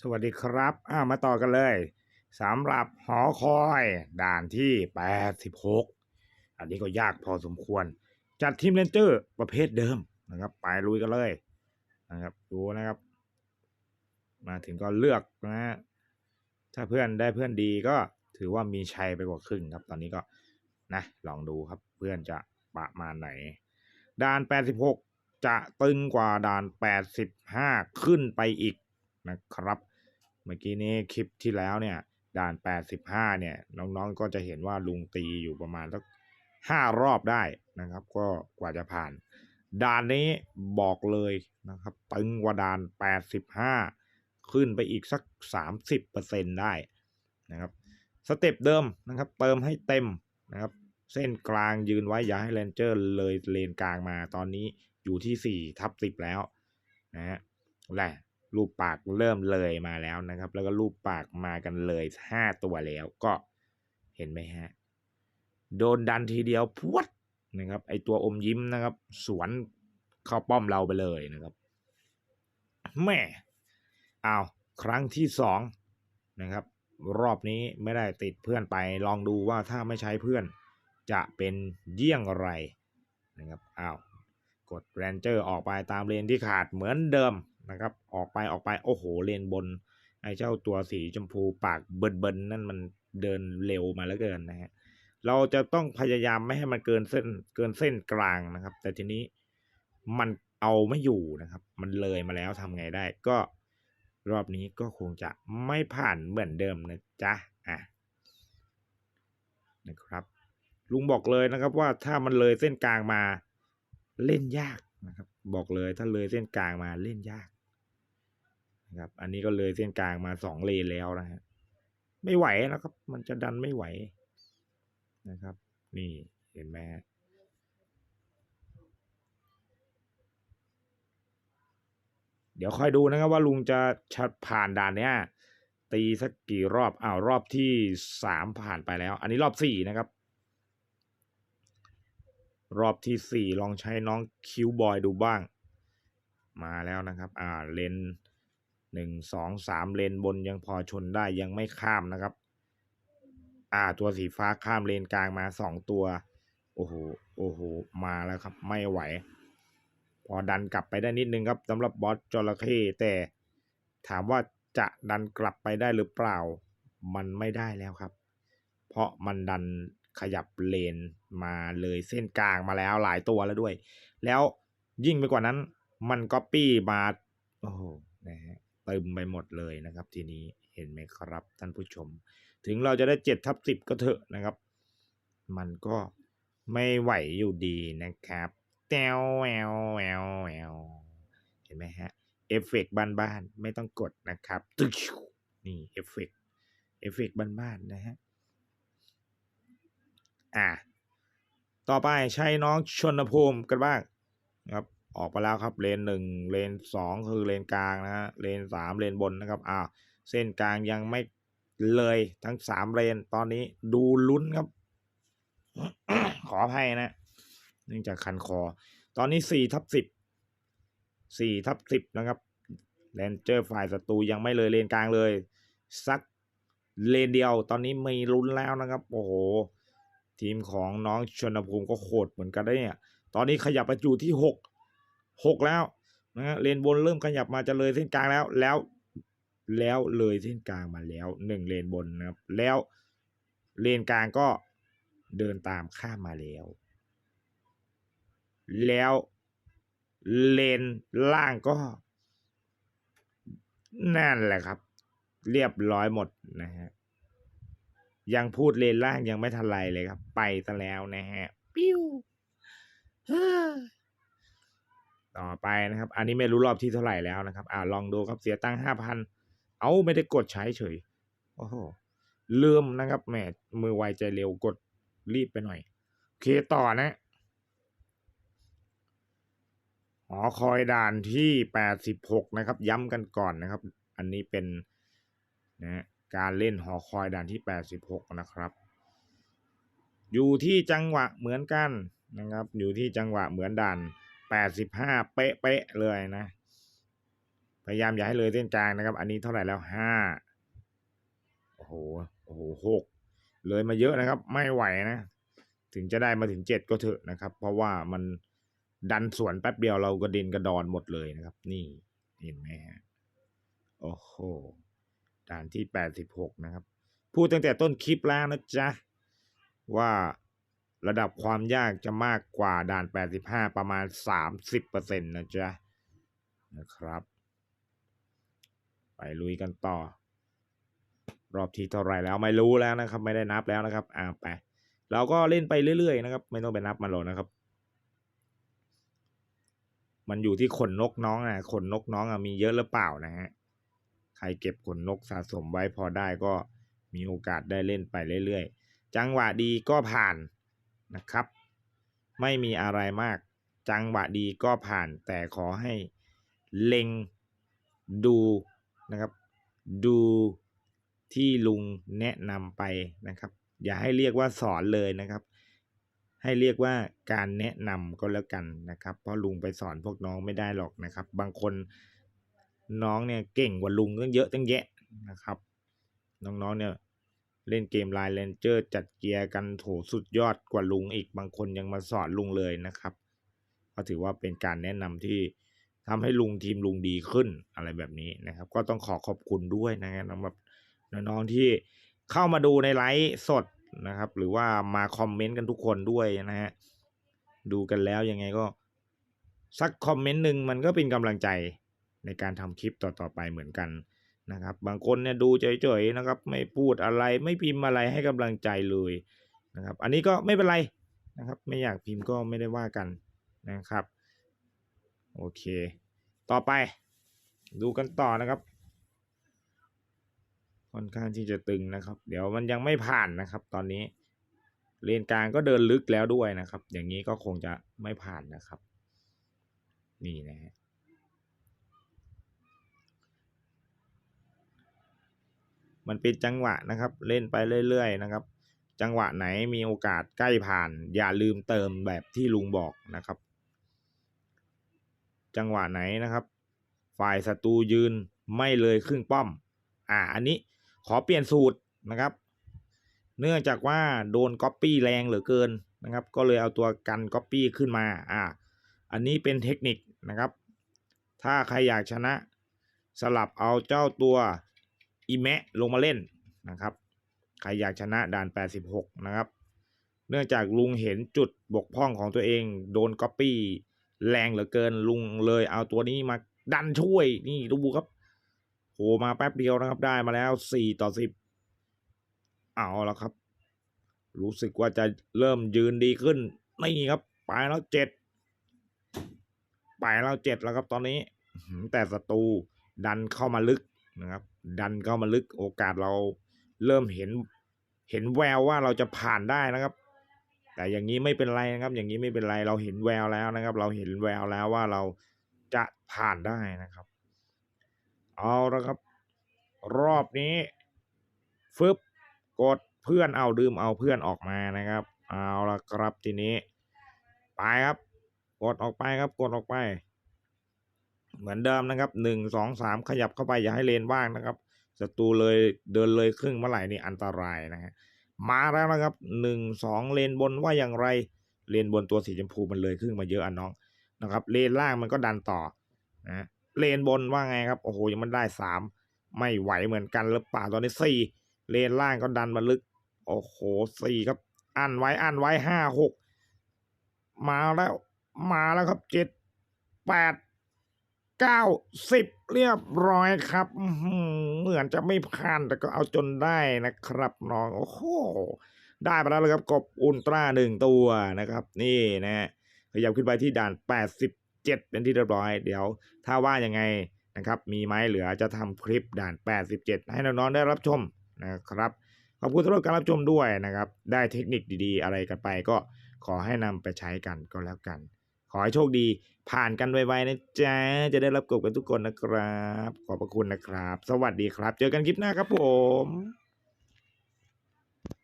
สวัสดีครับามาต่อกันเลยสำหรับหอคอยด่านที่ 86 อันนี้ก็ยากพอสมควร จัดทีมเลนเจอร์ประเภทเดิมนะครับ ไปลุยกันเลยนะครับ ดูนะครับ มาถึงก็เลือกนะฮะถ้าเพื่อนได้เพื่อนดีก็ถือว่ามีชัยไปกว่าครึ่งครับ ตอนนี้ก็นะ ลองดูครับเพื่อนจะประมาณไหน ด่าน 86 จะตึงกว่าด่าน 85 ขึ้นไปอีก นะครับ เมื่อกี้นี้คลิปที่แล้วเนี่ยด่าน 85 เนี่ยน้องๆก็จะเห็นว่าลุงตีอยู่ประมาณสักห้ารอบได้นะครับ ก็กว่าจะผ่าน ด่านนี้บอกเลยนะครับตึงกว่าด่าน 85 ขึ้นไปอีกสัก 30%ได้นะครับสเต็ปเดิมนะครับ เติมให้เต็มนะครับ เส้นกลางยืนไว้อย่าให้เลนเจอร์เลยเลนกลางมาตอนนี้อยู่ที่4ทับ10 แล้วนะฮะแหละ รูปปากเริ่มเลยมาแล้วนะครับ แล้วก็รูปปากมากันเลย5ตัวแล้วก็เห็นไหมฮะ โดนดันทีเดียวพวดนะครับ ไอตัวอมยิ้มนะครับ สวนเข้าป้อมเราไปเลยนะครับแม่อ้าวครั้งที่สองนะครับ รอบนี้ไม่ได้ติดเพื่อนไปลองดูว่าถ้าไม่ใช้เพื่อนจะเป็นเยี่ยงไรนะครับอ้าวกดแรนเจอร์ออกไปตามเลนที่ขาดเหมือนเดิม นะครับ ออกไปออกไปโอ้โหเลนบน ไอ้เจ้าตัวสีชมพูปากเบินๆนั่นมันเดินเร็วมาแล้วเกินนะฮะเราจะต้องพยายามไม่ให้มันเกินเส้นเกินเส้นกลางนะครับ แต่ทีนี้มันเอาไม่อยู่นะครับ มันเลยมาแล้วทำไงได้ ก็รอบนี้ก็คงจะไม่ผ่านเหมือนเดิมนะจ๊ะอะนะครับ ลุงบอกเลยนะครับว่าถ้ามันเลยเส้นกลางมาเล่นยากนะครับ บอกเลยถ้าเลยเส้นกลางมาเล่นยาก นะครับ อันนี้ก็เลยเส้นกลางมาสองเลนแล้วนะฮะไม่ไหวนะครับ มันจะดันไม่ไหวนะครับ นี่เห็นไหมเดี๋ยวค่อยดูนะครับว่าลุงจะชัดผ่านด่านเนี้ยตีสักกี่รอบอ้าวรอบที่สามผ่านไปแล้ว อันนี้รอบสี่นะครับ รอบที่สี่ลองใช้น้องคิวบอยดูบ้าง มาแล้วนะครับ อ่าเลน หนึ่งสองสามเลนบนยังพอชนได้ยังไม่ข้ามนะครับ อ่าตัวสีฟ้าข้ามเลนกลางมาสองตัว โอ้โหโอ้โหมาแล้วครับ ไม่ไหว พอดันกลับไปได้นิดนึงครับสำหรับบอสจระเข้แต่ถามว่าจะดันกลับไปได้หรือเปล่า มันไม่ได้แล้วครับ เพราะมันดันขยับเลนมาเลยเส้นกลางมาแล้วหลายตัวแล้วด้วย แล้วยิ่งไปกว่านั้น มันก็ปี้มาโอ้โหนะฮะ เติมไปหมดเลยนะครับ ทีนี้เห็นไหมครับท่านผู้ชม ถึงเราจะได้เจ็ดทับสิบก็เถอะนะครับ มันก็ไม่ไหวอยู่ดีนะครับแตวแววแววแววเห็นไหมฮะเอฟเฟกต์บ้านๆไม่ต้องกดนะครับตึ๊นี่เอฟเฟกต์เอฟเฟกต์บ้านๆนะฮะอะต่อไปใช้น้องชนภูมิกันบ้างครับ ออกไปแล้วครับเลนหนึ่งเลนสองคือเลนกลางนะฮะเลนสามเลนบนนะครับอ้าวเส้นกลางยังไม่เลยทั้งสามเลนตอนนี้ดูลุ้นครับ ขออภัยนะเนื่องจากคันคอ ตอนนี้สี่ทับสิบสี่ทับสิบนะครับแรนเจอร์ฝ่ายศัตรูยังไม่เลยเลนกลางเลย สักเลนเดียว ตอนนี้มีลุ้นแล้วนะครับ โอ้โห ทีมของน้องชนภูมิก็โคตรเหมือนกันได้เนี่ย ตอนนี้ขยับไปอยู่ที่หก หกแล้วนะฮะเลนบนเริ่มขยับมาจะเลยเส้นกลางแล้วแล้ว แล้วเลยเส้นกลางมาแล้วหนึ่งเลนบนนะครับ แล้วเลนกลางก็เดินตามข้ามมาแล้ว แล้วเลนล่างก็ นั่นแหละครับ เรียบร้อยหมดนะฮะยังพูดเลนล่างยังไม่ทันไรเลยครับ ไปซะแล้วนะฮะ ปิ้ว ต่อไปนะครับ อันนี้ไม่รู้รอบที่เท่าไหร่แล้วนะครับ อ่าลองดูครับเสียตังค์ห้าพันเอาไม่ได้กดใช้เฉย โอ้โหลืมนะครับแหมมือไวใจเร็วกดรีบไปหน่อยโอเคต่อนะหอคอยด่านที่แปดสิบหกนะครับ ย้ำกันก่อนนะครับ อันนี้เป็นนะการเล่นหอคอยด่านที่แปดสิบหกนะครับ อยู่ที่จังหวะเหมือนกันนะครับ อยู่ที่จังหวะเหมือนด่าน แปดสิบห้าเป๊ะๆเลยนะ พยายามอย่าให้เลยเส้นกลางนะครับ อันนี้เท่าไหร่แล้วห้าโอ้โหโอ้โหหกเลยมาเยอะนะครับ ไม่ไหวนะ ถึงจะได้มาถึงเจ็ดก็เถอะนะครับ เพราะว่ามันดันสวนแป๊บเดียวเรากระเด็นกระดอนหมดเลยนะครับ นี่เห็นไหมฮะโอ้โหด่านที่แปดสิบหกนะครับ พูดตั้งแต่ต้นคลิปแล้วนะจ๊ะว่า ระดับความยากจะมากกว่าด่าน 85 ประมาณ 30%นะจ๊ะนะครับ ไปลุยกันต่อ รอบที่เท่าไหรแล้วไม่รู้แล้วนะครับ ไม่ได้นับแล้วนะครับอ่าไปเราก็เล่นไปเรื่อยๆนะครับ ไม่ต้องไปนับมันหรอกนะครับ มันอยู่ที่ขนนกน้องอะขนนกน้องอะมีเยอะหรือเปล่านะฮะใครเก็บขนนกสะสมไว้พอได้ก็มีโอกาสได้เล่นไปเรื่อยๆ จังหวะดีก็ผ่าน นะครับ ไม่มีอะไรมากจังหวะดีก็ผ่านแต่ขอให้เล็งดูนะครับ ดูที่ลุงแนะนำไปนะครับ อย่าให้เรียกว่าสอนเลยนะครับ ให้เรียกว่าการแนะนำก็แล้วกันนะครับ เพราะลุงไปสอนพวกน้องไม่ได้หรอกนะครับ บางคนน้องเนี่ยเก่งกว่าลุงตั้งเยอะตั้งแยะนะครับ น้องๆเนี่ย เล่นเกมไลน์เลนเจอร์จัดเกียร์กันโถสุดยอดกว่าลุงอีกบางคนยังมาสอนลุงเลยนะครับ ก็ถือว่าเป็นการแนะนำที่ทำให้ลุงทีมลุงดีขึ้นอะไรแบบนี้นะครับ ก็ต้องขอขอบคุณด้วยนะครับสำหรับน้องๆที่เข้ามาดูในไลฟ์สดนะครับ หรือว่ามาคอมเมนต์กันทุกคนด้วยนะฮะดูกันแล้วยังไงก็สักคอมเมนต์หนึ่งมันก็เป็นกำลังใจในการทำคลิปต่อๆไปเหมือนกัน นะครับ บางคนเนี่ยดูเฉยๆนะครับ ไม่พูดอะไรไม่พิมพ์อะไรให้กำลังใจเลยนะครับ อันนี้ก็ไม่เป็นไรนะครับ ไม่อยากพิมพ์ก็ไม่ได้ว่ากันนะครับ โอเค ต่อไป ดูกันต่อนะครับค่อนข้างที่จะตึงนะครับ เดี๋ยวมันยังไม่ผ่านนะครับ ตอนนี้เลนกลางก็เดินลึกแล้วด้วยนะครับ อย่างนี้ก็คงจะไม่ผ่านนะครับ นี่นะฮะ มันเป็นจังหวะนะครับ เล่นไปเรื่อยๆนะครับ จังหวะไหนมีโอกาสใกล้ผ่าน อย่าลืมเติมแบบที่ลุงบอกนะครับ จังหวะไหนนะครับ ฝ่ายศัตรูยืนไม่เลยครึ่งป้อม อ่าอันนี้ขอเปลี่ยนสูตรนะครับ เนื่องจากว่าโดนก๊อปปี้แรงเหลือเกินนะครับ ก็เลยเอาตัวกันก๊อปปี้ขึ้นมาอ่าอันนี้เป็นเทคนิคนะครับ ถ้าใครอยากชนะสลับเอาเจ้าตัว อีแมะลงมาเล่นนะครับ ใครอยากชนะด่าน 86 นะครับ เนื่องจากลุงเห็นจุดบกพร่องของตัวเอง โดนก๊อปปี้แรงเหลือเกินลุงเลยเอาตัวนี้มาดันช่วยนี่ดูครับโผล่มาแป๊บเดียวนะครับได้มาแล้วสี่ต่อสิบเอาแล้วครับ รู้สึกว่าจะเริ่มยืนดีขึ้นนี่ครับ ไปแล้วเจ็ดไปแล้วเจ็ดแล้วครับตอนนี้ แต่ศัตรูดันเข้ามาลึกนะครับ ดันเข้ามาลึกโอกาสเราเริ่มเห็นเห็นแววว่าเราจะผ่านได้นะครับ แต่อย่างนี้ไม่เป็นไรนะครับ อย่างนี้ไม่เป็นไรเราเห็นแววแล้วนะครับ เราเห็นแววแล้วว่าเราจะผ่านได้นะครับ เอาละครับ รอบนี้ฟึบกดเพื่อนเอาดื่มเอาเพื่อนออกมานะครับ เอาละครับทีนี้ ไปครับ กดออกไปครับ กดออกไป เหมือนเดิมนะครับหนึ่งสองสามขยับเข้าไปอย่าให้เลนว่างนะครับศัตรูเลยเดินเลยครึ่งเมื่อไหร่นี่อันตรายนะฮะมาแล้วนะครับหนึ่งสองเลนบนว่าอย่างไรเลนบนตัวสีชมพูมันเลยครึ่งมาเยอะอันน้องนะครับเลนล่างมันก็ดันต่อนะฮะเลนบนว่าไงครับโอ้โหยังมันได้สามไม่ไหวเหมือนกันหรือเปล่าตอนนี้สี่เลนล่างก็ดันมาลึก โอ้โหสี่ครับอันไว้อันไว้ห้าหกมาแล้วมาแล้วครับเจ็ดแปด เก้าสิบเรียบร้อยครับเหมือนจะไม่ผ่านแต่ก็เอาจนได้นะครับน้องโอ้โหได้มาแล้วครับกบอุลตร้าหนึ่งตัวนะครับ นี่นะฮะขยับขึ้นไปที่ด่านแปดสิบเจ็ดเป็นที่เรียบร้อย เดี๋ยว ถ้าว่ายังไงนะครับ มีไหมเหลือจะทำคลิปด่านแปดสิบเจ็ดให้น้องๆได้รับชมนะครับขอบคุณสำหรับการรับชมด้วยนะครับ ได้เทคนิคดีๆ อะไรกันไปก็ขอให้นำไปใช้กันก็แล้วกัน ขอให้โชคดี ผ่านกันไวๆนะจ๊ะ จะได้รับกบกันทุกคนนะครับ ขอบพระคุณนะครับ สวัสดีครับ เจอกันคลิปหน้าครับผม